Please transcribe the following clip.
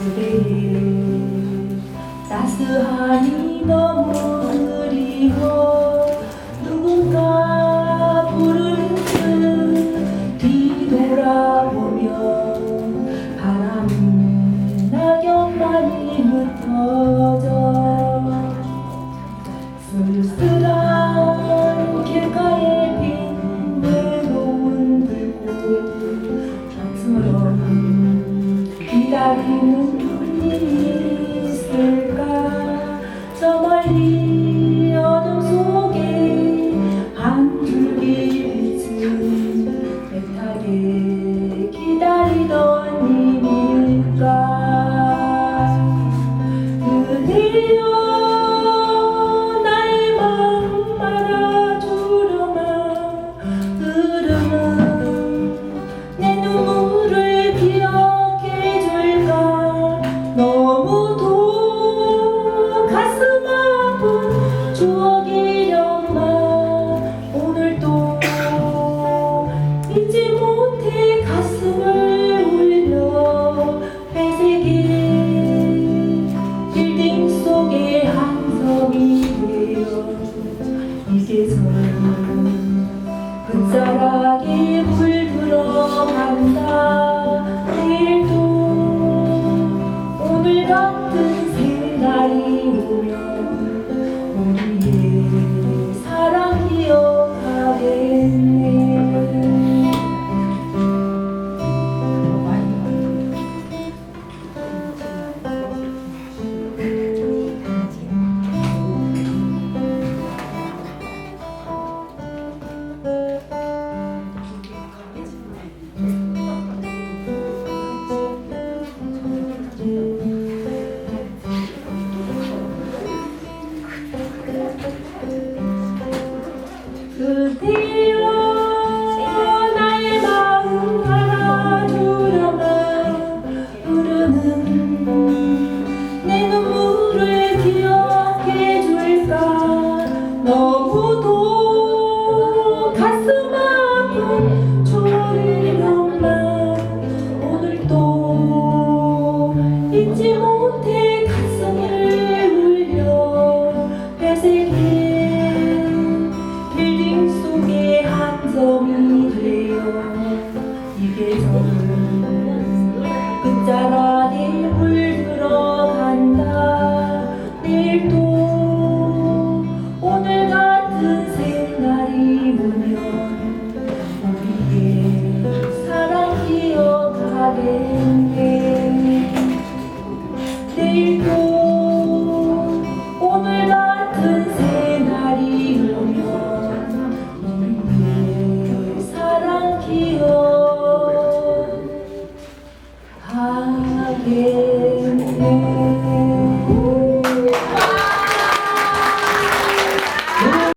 그대를 따스하니 너무 그리워 누군가 부를 듯 뒤돌아보면 바람은 낙엽만 흩어져서. Dahil nung tumiis ka, sa maling 같은 오면 Deus.